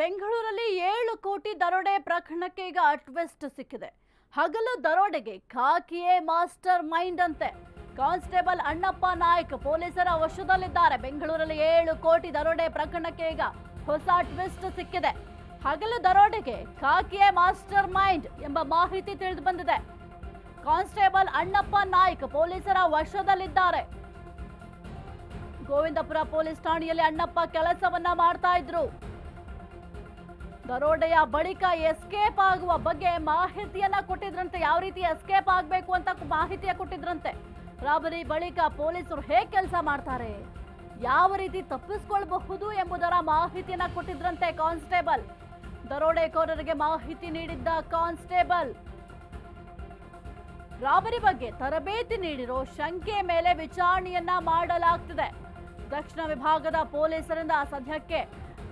ಬೆಂಗಳೂರಲ್ಲಿ ಏಳು ಕೋಟಿ ದರೋಡೆ ಪ್ರಕರಣಕ್ಕೆ ಈಗ ಟ್ವಿಸ್ಟ್ ಸಿಕ್ಕಿದೆ. ಹಗಲು ದರೋಡೆಗೆ ಖಾಕಿಯೇ ಮಾಸ್ಟರ್ ಮೈಂಡ್ ಅಂತೆ. ಕಾನ್ಸ್ಟೇಬಲ್ ಅಣ್ಣಪ್ಪ ನಾಯ್ಕ್ ಪೊಲೀಸರ ವಶದಲ್ಲಿದ್ದಾರೆ. ಬೆಂಗಳೂರಲ್ಲಿ ಏಳು ಕೋಟಿ ದರೋಡೆ ಪ್ರಕರಣಕ್ಕೆ ಈಗ ಹೊಸ ಟ್ವಿಸ್ಟ್ ಸಿಕ್ಕಿದೆ. ಹಗಲು ದರೋಡೆಗೆ ಖಾಕಿಯೇ ಮಾಸ್ಟರ್ ಮೈಂಡ್ ಎಂಬ ಮಾಹಿತಿ ತಿಳಿದು ಬಂದಿದೆ ಕಾನ್ಸ್ಟೇಬಲ್ ಅಣ್ಣಪ್ಪ ನಾಯ್ಕ್ ಪೊಲೀಸರ ವಶದಲ್ಲಿದ್ದಾರೆ. ಗೋವಿಂದಪುರ ಪೊಲೀಸ್ ಠಾಣೆಯಲ್ಲಿ ಅಣ್ಣಪ್ಪ ಕೆಲಸವನ್ನ ಮಾಡ್ತಾ ಇದ್ರು. ದರೋಡೆಯ ಬಳಿಕ ಎಸ್ಕೇಪ್ ಆಗುವ ಬಗ್ಗೆ ಮಾಹಿತಿಯನ್ನ ಕೊಟ್ಟಿದ್ರಂತೆ. ಯಾವ ರೀತಿ ಎಸ್ಕೇಪ್ ಆಗಬೇಕು ಅಂತ ಮಾಹಿತಿಯ ಕೊಟ್ಟಿದ್ರಂತೆ. ರಾಬರಿ ಬಳಿಕ ಪೊಲೀಸರು ಹೇಗೆ ಕೆಲಸ ಮಾಡ್ತಾರೆ? ಯಾವ ರೀತಿ ತಪ್ಪಿಸ್ಕೊಳ್ಬಹುದು ಎಂಬುದರ ಮಾಹಿತಿಯನ್ನ ಕೊಟ್ಟಿದ್ರಂತೆ ಕಾನ್ಸ್ಟೇಬಲ್. ದರೋಡೆಕೋರರಿಗೆ ಮಾಹಿತಿ ನೀಡಿದ್ದ ಕಾನ್ಸ್ಟೇಬಲ್. ರಾಬರಿ ಬಗ್ಗೆ ತರಬೇತಿ ನೀಡಿರೋ ಶಂಕೆ ಮೇಲೆ ವಿಚಾರಣೆಯನ್ನ ಮಾಡಲಾಗ್ತಿದೆ. ದಕ್ಷಿಣ ವಿಭಾಗದ ಪೊಲೀಸರಿಂದ ಸದ್ಯಕ್ಕೆ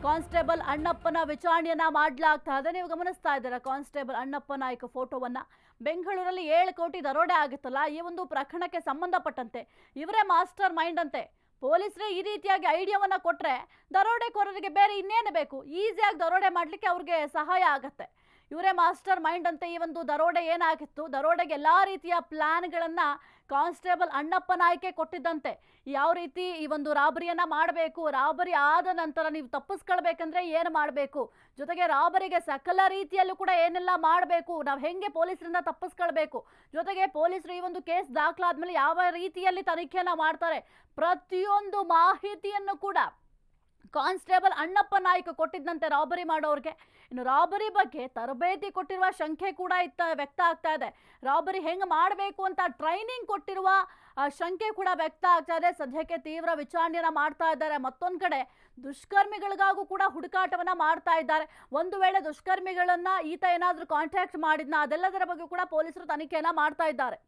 ಕಾನ್ಸ್ಟೇಬಲ್ ಅಣ್ಣಪ್ಪನ ವಿಚಾರಣೆಯನ್ನ ಮಾಡಲಾಗ್ತಾ ಇದೆ. ನೀವು ಗಮನಿಸ್ತಾ ಇದ್ದೀರಾ ಕಾನ್ಸ್ಟೇಬಲ್ ಅಣ್ಣಪ್ಪ ನಾಯಕ ಫೋಟೋವನ್ನ? ಬೆಂಗಳೂರಲ್ಲಿ ಏಳು ಕೋಟಿ ದರೋಡೆ ಆಗಿತ್ತಲ್ಲ, ಈ ಒಂದು ಪ್ರಕರಣಕ್ಕೆ ಸಂಬಂಧಪಟ್ಟಂತೆ. ಇವರೇ ಮಾಸ್ಟರ್ ಮೈಂಡ್ ಅಂತೆ. ಪೊಲೀಸರೇ ಈ ರೀತಿಯಾಗಿ ಐಡಿಯಾವನ್ನ ಕೊಟ್ರೆ ದರೋಡೆಕೋರರಿಗೆ ಬೇರೆ ಇನ್ನೇನು ಬೇಕು? ಈಸಿಯಾಗಿ ದರೋಡೆ ಮಾಡಲಿಕ್ಕೆ ಅವ್ರಿಗೆ ಸಹಾಯ ಆಗತ್ತೆ. ಇವರೇ ಮಾಸ್ಟರ್ ಮೈಂಡ್ ಅಂತ ಈ ಒಂದು ದರೋಡೆ ಏನಾಗಿತ್ತು? ದರೋಡೆಗೆ ಎಲ್ಲಾ ರೀತಿಯ ಪ್ಲ್ಯಾನ್ಗಳನ್ನು ಕಾನ್ಸ್ಟೇಬಲ್ ಅಣ್ಣಪ್ಪ ನಾಯ್ಕೆ ಕೊಟ್ಟಿದ್ದಂತೆ. ಯಾವ ರೀತಿ ಈ ಒಂದು ರಾಬರಿಯನ್ನ ಮಾಡಬೇಕು? ರಾಬರಿ ಆದ ನಂತರ ನೀವು ತಪ್ಪಿಸ್ಕೊಳ್ಬೇಕಂದ್ರೆ ಏನು ಮಾಡಬೇಕು? ಜೊತೆಗೆ ರಾಬರಿಗೆ ಸಕಲ ರೀತಿಯಲ್ಲೂ ಕೂಡ ಏನೆಲ್ಲ ಮಾಡಬೇಕು? ನಾವು ಹೆಂಗೆ ಪೊಲೀಸರಿಂದ ತಪ್ಪಿಸ್ಕೊಳ್ಬೇಕು? ಜೊತೆಗೆ ಪೊಲೀಸರು ಈ ಒಂದು ಕೇಸ್ ದಾಖಲಾದ್ಮೇಲೆ ಯಾವ ರೀತಿಯಲ್ಲಿ ತನಿಖೆಯನ್ನ ಮಾಡ್ತಾರೆ? ಪ್ರತಿಯೊಂದು ಮಾಹಿತಿಯನ್ನು ಕೂಡ ಕಾನ್ಸ್ಟೇಬಲ್ ಅಣ್ಣಪ್ಪ ನಾಯ್ಕ ಕೊಟ್ಟಿದ್ದಂತೆ ರಾಬರಿ ಮಾಡೋರಿಗೆ. ಇನ್ನು ರಾಬರಿ ಬಗ್ಗೆ ತರಬೇತಿ ಕೊಟ್ಟಿರುವ ಶಂಕೆ ಕೂಡ ಇತ್ತ, ವ್ಯಕ್ತ ಆಗ್ತಾ ಇದೆ. ರಾಬರಿ ಹೆಂಗೆ ಮಾಡಬೇಕು ಅಂತ ಟ್ರೈನಿಂಗ್ ಕೊಟ್ಟಿರುವ ಶಂಕೆ ಕೂಡ ವ್ಯಕ್ತ ಆಗ್ತಾ ಇದೆ. ಸದ್ಯಕ್ಕೆ ತೀವ್ರ ವಿಚಾರಣೆಯನ್ನ ಮಾಡ್ತಾ ಇದ್ದಾರೆ. ಮತ್ತೊಂದು ಕಡೆ ದುಷ್ಕರ್ಮಿಗಳಿಗಾಗೂ ಕೂಡ ಹುಡುಕಾಟವನ್ನ ಮಾಡ್ತಾ ಇದ್ದಾರೆ. ಒಂದು ವೇಳೆ ದುಷ್ಕರ್ಮಿಗಳನ್ನ ಈತ ಏನಾದರೂ ಕಾಂಟ್ಯಾಕ್ಟ್ ಮಾಡಿದ್ನ, ಅದೆಲ್ಲದರ ಬಗ್ಗೆ ಕೂಡ ಪೊಲೀಸರು ತನಿಖೆಯನ್ನ ಮಾಡ್ತಾ ಇದ್ದಾರೆ.